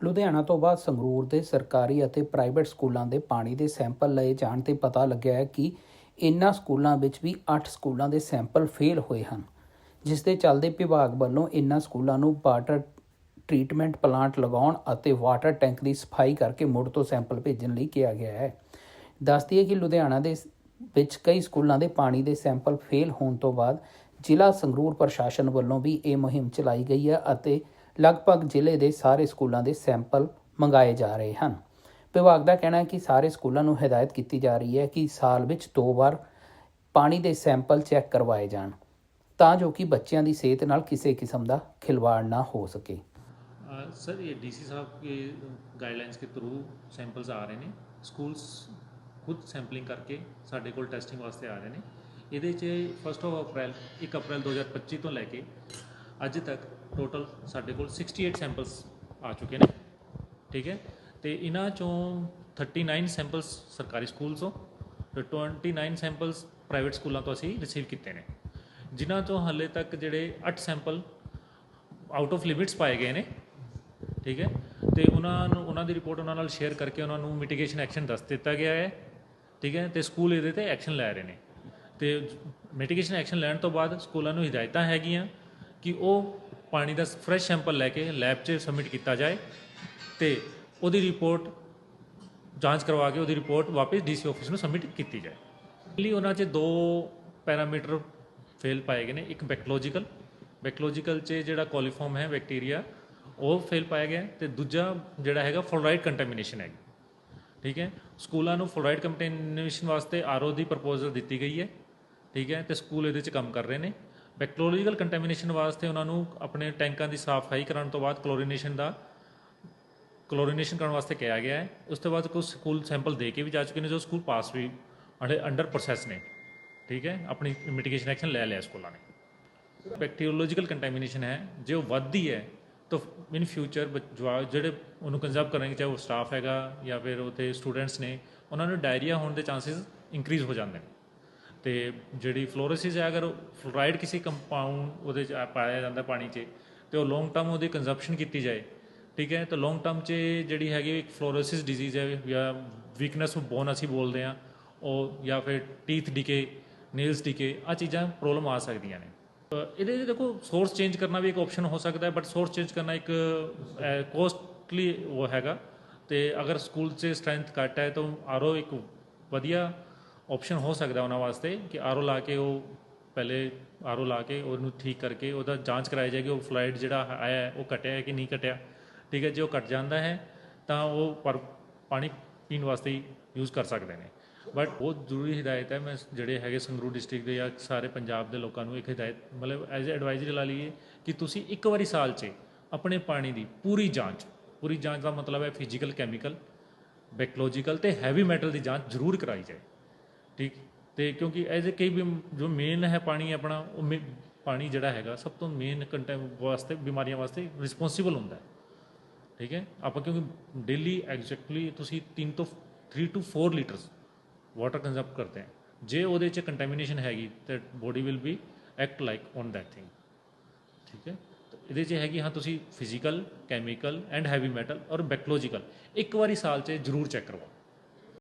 ਲੁਧਿਆਣਾ ਤੋਂ ਬਾਅਦ ਸੰਗਰੂਰ ਦੇ ਸਰਕਾਰੀ ਅਤੇ ਪ੍ਰਾਈਵੇਟ ਸਕੂਲਾਂ ਦੇ ਪਾਣੀ ਦੇ ਸੈਂਪਲ ਲਏ ਜਾਣ ਤੇ ਪਤਾ ਲੱਗਿਆ ਹੈ ਕਿ ਇਨ੍ਹਾਂ ਸਕੂਲਾਂ ਵਿੱਚ ਵੀ 8 ਸਕੂਲਾਂ ਦੇ ਸੈਂਪਲ ਫੇਲ ਹੋਏ ਹਨ, ਜਿਸ ਦੇ ਚੱਲਦੇ ਵਿਭਾਗ ਵੱਲੋਂ ਇਨ੍ਹਾਂ ਸਕੂਲਾਂ ਨੂੰ ਵਾਟਰ ਟ੍ਰੀਟਮੈਂਟ ਪਲਾਂਟ ਲਗਾਉਣ ਅਤੇ ਵਾਟਰ ਟੈਂਕ ਦੀ ਸਫ਼ਾਈ ਕਰਕੇ ਮੁੜ ਤੋਂ ਸੈਂਪਲ ਭੇਜਣ ਲਈ ਕਿਹਾ ਗਿਆ ਹੈ। ਦੱਸਦੀ ਹੈ ਕਿ ਲੁਧਿਆਣਾ ਦੇ ਵਿੱਚ ਕਈ ਸਕੂਲਾਂ ਦੇ ਪਾਣੀ ਦੇ ਸੈਂਪਲ ਫੇਲ ਹੋਣ ਤੋਂ ਬਾਅਦ ਜ਼ਿਲ੍ਹਾ ਸੰਗਰੂਰ ਪ੍ਰਸ਼ਾਸਨ ਵੱਲੋਂ ਵੀ ਇਹ ਮੁਹਿੰਮ ਚਲਾਈ ਗਈ ਹੈ ਅਤੇ ਲਗਭਗ ਜ਼ਿਲ੍ਹੇ ਦੇ ਸਾਰੇ ਸਕੂਲਾਂ ਦੇ ਸੈਂਪਲ ਮੰਗਾਏ ਜਾ ਰਹੇ ਹਨ ਵਿਭਾਗ ਦਾ ਕਹਿਣਾ ਹੈ ਕਿ ਸਾਰੇ ਸਕੂਲਾਂ ਨੂੰ ਹਦਾਇਤ ਕੀਤੀ ਜਾ ਰਹੀ ਹੈ ਕਿ ਸਾਲ ਵਿੱਚ ਦੋ ਵਾਰ ਪਾਣੀ ਦੇ ਸੈਂਪਲ ਚੈੱਕ ਕਰਵਾਏ ਜਾਣ ਤਾਂ ਜੋ ਕਿ ਬੱਚਿਆਂ ਦੀ ਸਿਹਤ ਨਾਲ ਕਿਸੇ ਕਿਸਮ ਦਾ ਖਿਲਵਾੜ ਨਾ ਹੋ ਸਕੇ आ, सर ये डीसी साहब के गाइडलाइंस के थ्रू ਸੈਂਪਲਸ ਆ ਰਹੇ ਨੇ ਸਕੂਲਸ ਖੁਦ ਸੈਂਪਲਿੰਗ ਕਰਕੇ ਸਾਡੇ ਕੋਲ ਟੈਸਟਿੰਗ ਵਾਸਤੇ ਆ ਰਹੇ ਨੇ ਇਹਦੇ 'ਚ ਫਸਟ ਆਫ ਅਪ੍ਰੈਲ 1 ਅਪ੍ਰੈਲ 2025 ਤੋਂ ਲੈ ਕੇ ਅੱਜ ਤੱਕ ਟੋਟਲ ਸਾਡੇ ਕੋਲ 68 ਸੈਂਪਲਸ ਆ ਚੁੱਕੇ ਨੇ। ਠੀਕ ਹੈ? ਤੇ ਇਹਨਾਂ ਚੋਂ 39 ਸੈਂਪਲਸ ਸਰਕਾਰੀ ਸਕੂਲ ਤੋਂ ਤੇ 29 ਸੈਂਪਲਸ ਪ੍ਰਾਈਵੇਟ ਸਕੂਲਾਂ ਤੋਂ ਅਸੀਂ ਰਿਸੀਵ ਕੀਤੇ ਨੇ। ਜਿਨ੍ਹਾਂ ਤੋਂ ਹਾਲੇ ਤੱਕ ਜਿਹੜੇ 8 ਸੈਂਪਲ ਆਊਟ ਆਫ ਲਿਮਿਟਸ ਪਾਏ ਗਏ ਨੇ। ਠੀਕ ਹੈ? ਤੇ ਉਹਨਾਂ ਨੂੰ, ਉਹਨਾਂ ਦੀ ਰਿਪੋਰਟ ਉਹਨਾਂ ਨਾਲ ਸ਼ੇਅਰ ਕਰਕੇ ਉਹਨਾਂ ਨੂੰ ਮਿਟੀਗੇਸ਼ਨ ਐਕਸ਼ਨ ਦੱਸ ਦਿੱਤਾ ਗਿਆ ਹੈ। ਠੀਕ ਹੈ? ਤੇ ਸਕੂਲ ਇਹਦੇ ਤੇ ਐਕਸ਼ਨ ਲੈ ਰਹੇ ਨੇ। ਤੇ ਮਿਟੀਗੇਸ਼ਨ ਐਕਸ਼ਨ ਲੈਣ ਤੋਂ ਬਾਅਦ ਸਕੂਲਾਂ ਨੂੰ ਹਦਾਇਤਾਂ ਹੈਗੀਆਂ ਕਿ ਉਹ ਪਾਣੀ ਦਾ ਫਰੈਸ਼ ਸੈਂਪਲ ਲੈ ਕੇ ਲੈਬ 'ਚ ਸਬਮਿਟ ਕੀਤਾ ਜਾਏ ਤੇ ਉਹਦੀ ਰਿਪੋਰਟ ਜਾਂਚ ਕਰਵਾ ਕੇ ਉਹਦੀ ਰਿਪੋਰਟ ਵਾਪਸ ਡੀਸੀ ਆਫਿਸ ਨੂੰ ਸਬਮਿਟ ਕੀਤੀ ਜਾਏ। ਲਈ ਉਹਨਾਂ 'ਚ ਦੋ ਪੈਰਾਮੀਟਰ ਫੇਲ ਪਾਏ ਗਏ ਨੇ, ਇੱਕ ਬੈਕਟੋਲੋਜੀਕਲ ਬੈਕਟੋਲੋਜੀਕਲ 'ਚ ਜਿਹੜਾ ਕੋਲੀਫਾਰਮ ਹੈ ਬੈਕਟੀਰੀਆ ਉਹ ਫੇਲ ਪਾਇਆ ਗਿਆ ਤੇ ਦੂਜਾ ਜਿਹੜਾ ਹੈਗਾ ਫਲੋਰਾਈਡ ਕੰਟੈਮੀਨੇਸ਼ਨ ਹੈਗੀ। ਠੀਕ ਹੈ? ਸਕੂਲਾਂ ਨੂੰ ਫਲੋਰਾਈਡ ਕੰਟੈਮੀਨੇਸ਼ਨ ਵਾਸਤੇ ਆਰਓ ਦੀ ਪ੍ਰਪੋਜ਼ਲ ਦਿੱਤੀ ਗਈ ਹੈ। ਠੀਕ ਹੈ? ਤੇ ਸਕੂਲ ਇਹਦੇ 'ਚ ਕੰਮ ਕਰ ਰਹੇ ਨੇ। ਬੈਕਟੀਰੀਅਲ ਕੰਟੈਮੀਨੇਸ਼ਨ ਵਾਸਤੇ ਉਹਨਾਂ ਨੂੰ ਆਪਣੇ ਟੈਂਕਾਂ ਦੀ ਸਾਫਾਈ ਕਰਨ ਤੋਂ ਬਾਅਦ ਕਲੋਰੀਨੇਸ਼ਨ ਦਾ ਕਲੋਰੀਨੇਸ਼ਨ ਕਰਨ ਵਾਸਤੇ ਕਿਹਾ ਗਿਆ ਹੈ। ਉਸ ਤੋਂ ਬਾਅਦ ਕੁਝ ਸਕੂਲ ਸੈਂਪਲ ਦੇ ਕੇ ਵੀ ਜਾ ਚੁੱਕੇ ਨੇ ਜੋ ਸਕੂਲ ਪਾਸ ਵੀ ਅੰਡਰ ਪ੍ਰੋਸੈਸ ਨੇ। ਠੀਕ ਹੈ? ਆਪਣੀ ਮਿਟੀਗੇਸ਼ਨ ਐਕਸ਼ਨ ਲੈ ਲਿਆ ਸਕੂਲਾਂ ਨੇ। ਬੈਕਟੀਰੀਓਲੋਜੀਕਲ ਕੰਟੈਮੀਨੇਸ਼ਨ ਹੈ। ਜੇ ਉਹ ਵੱਧਦੀ ਹੈ, ਤਾਂ ਇਨ ਫਿਊਚਰ ਜਿਹੜੇ ਉਹਨੂੰ ਕੰਜ਼ਰਵ ਕਰਨਗੇ ਚਾਹੇ ਉਹ ਸਟਾਫ ਹੈਗਾ ਜਾਂ ਫਿਰ ਉੱਥੇ ਸਟੂਡੈਂਟਸ ਨੇ, ਉਹਨਾਂ ਨੂੰ ਡਾਇਰੀਆ ਹੋਣ ਦੇ ਚਾਂਸਸ ਇਨਕਰੀਜ਼ ਹੋ ਜਾਂਦੇ ਨੇ। ਤੇ ਜਿਹੜੀ ਫਲੋਰੋਸਿਸ ਹੈ ਅਗਰ ਫਲੋਰਾਈਡ ਕਿਸੇ ਕੰਪਾਊਂਡ ਉਹਦੇ ਚ ਪਾਇਆ ਜਾਂਦਾ ਪਾਣੀ 'ਚ ਤੇ ਉਹ ਲੌਂਗ ਟਰਮ ਉਹਦੀ ਕੰਜ਼ੰਪਸ਼ਨ ਕੀਤੀ ਜਾਏ ਠੀਕ ਹੈ? ਤਾਂ ਲੌਂਗ ਟਰਮ 'ਚ ਜਿਹੜੀ ਹੈਗੀ ਇੱਕ ਫਲੋਰੋਸਿਸ ਡਿਜ਼ੀਜ਼ ਹੈ ਜਾਂ ਵੀਕਨੈਸ ਆਫ ਬੋਨ ਅਸੀਂ ਬੋਲਦੇ ਆ ਉਹ ਜਾਂ ਫਿਰ ਟੀਥ ਡਿਕੇ ਨੇਲਸ ਡਿਕੇ ਆ ਚੀਜ਼ਾਂ ਪ੍ਰੋਬਲਮ ਆ ਸਕਦੀਆਂ ਨੇ। ਅ, ਇਹਦੇ 'ਚ ਦੇਖੋ ਸੋਰਸ ਚੇਂਜ ਕਰਨਾ ਵੀ ਇੱਕ ਆਪਸ਼ਨ ਹੋ ਸਕਦਾ ਹੈ ਬਟ ਸੋਰਸ ਚੇਂਜ ਕਰਨਾ ਇੱਕ ਕੋਸਟਲੀ ਉਹ ਹੈਗਾ। ਤੇ ਅਗਰ ਸਕੂਲ 'ਚ ਸਟਰੈਂਥ ਘੱਟ ਹੈ ਤਾਂ ਆਰਓ ਇੱਕ ਵਧੀਆ ਆਪਸ਼ਨ ਹੋ ਸਕਦਾ ਉਹਨਾਂ ਵਾਸਤੇ ਕਿ ਆਰਓ ਲਾ ਕੇ ਉਹ ਪਹਿਲੇ ਆਰਓ ਲਾ ਕੇ ਉਹਨੂੰ ਠੀਕ ਕਰਕੇ ਉਹਦਾ ਜਾਂਚ ਕਰਾਈ ਜਾਏਗੀ, ਉਹ ਫਲਾਈਡ ਜਿਹੜਾ ਆਇਆ ਉਹ ਘਟਿਆ ਹੈ ਕਿ ਨਹੀਂ ਘਟਿਆ। ਠੀਕ ਹੈ, ਜੇ ਉਹ ਘਟ ਜਾਂਦਾ ਹੈ, ਤਾਂ ਉਹ ਪਰ ਪਾਣੀ ਪੀਣ ਵਾਸਤੇ ਯੂਜ਼ ਕਰ ਸਕਦੇ ਨੇ। ਬਟ ਬਹੁਤ ਜ਼ਰੂਰੀ ਹਿਦਾਇਤ ਹੈ, ਮੈਂ ਜਿਹੜੇ ਹੈਗੇ ਸੰਗਰੂਰ ਡਿਸਟ੍ਰਿਕਟ ਦੇ ਜਾਂ ਸਾਰੇ ਪੰਜਾਬ ਦੇ ਲੋਕਾਂ ਨੂੰ ਇੱਕ ਹਿਦਾਇਤ, ਮਤਲਬ ਐਜ਼ ਅ ਐਡਵਾਈਜ਼ਰੀ ਲਾ ਲਈਏ ਕਿ ਤੁਸੀਂ ਇੱਕ ਵਾਰੀ ਸਾਲ 'ਚ ਆਪਣੇ ਪਾਣੀ ਦੀ ਪੂਰੀ ਜਾਂਚ ਪੂਰੀ ਜਾਂਚ ਦਾ ਮਤਲਬ ਹੈ ਫਿਜ਼ੀਕਲ ਕੈਮੀਕਲ ਬੈਕਟੋਲੋਜੀਕਲ ਤੇ ਹੈਵੀ ਮੈਟਲ ਦੀ ਜਾਂਚ ਜ਼ਰੂਰ ਕਰਾਈ ਜਾਏ। ਠੀਕ? ਤੇ ਕਿਉਂਕਿ ਐਜ਼ ਅ ਕਈ ਵੀ ਜੋ ਮੇਨ ਹੈ ਪਾਣੀ ਆਪਣਾ, ਉਹ ਮੇ- ਪਾਣੀ ਜਿਹੜਾ ਹੈਗਾ, ਸਭ ਤੋਂ ਮੇਨ ਕੰਟੈਮ ਵਾਸਤੇ, ਬਿਮਾਰੀਆਂ ਵਾਸਤੇ ਰਿਸਪੌਂਸਿਬਲ ਹੁੰਦਾ ਹੈ। ਠੀਕ ਹੈ? ਆਪਾਂ ਕਿਉਂਕਿ ਡੇਲੀ ਐਗਜ਼ੈਕਟਲੀ ਤੁਸੀਂ 3 ਤੋਂ 3 ਟੂ 4 ਲੀਟਰਸ ਵਾਟਰ ਕੰਜ਼ੰਪ ਕਰਦੇ ਹਾਂ। ਜੇ ਉਹਦੇ 'ਚ ਕੰਟੈਮੀਨੇਸ਼ਨ ਹੈਗੀ, ਤੇ body will be act like on that thing ਠੀਕ ਹੈ? ਇਹਦੇ 'ਚ ਹੈਗੀ, ਹਾਂ, ਤੁਸੀਂ physical chemical and heavy metal ਔਰ ਬੈਕਟੋਲੋਜੀਕਲ ਇੱਕ ਵਾਰੀ ਸਾਲ 'ਚ ਜ਼ਰੂਰ ਚੈੱਕ ਕਰਵਾਓ।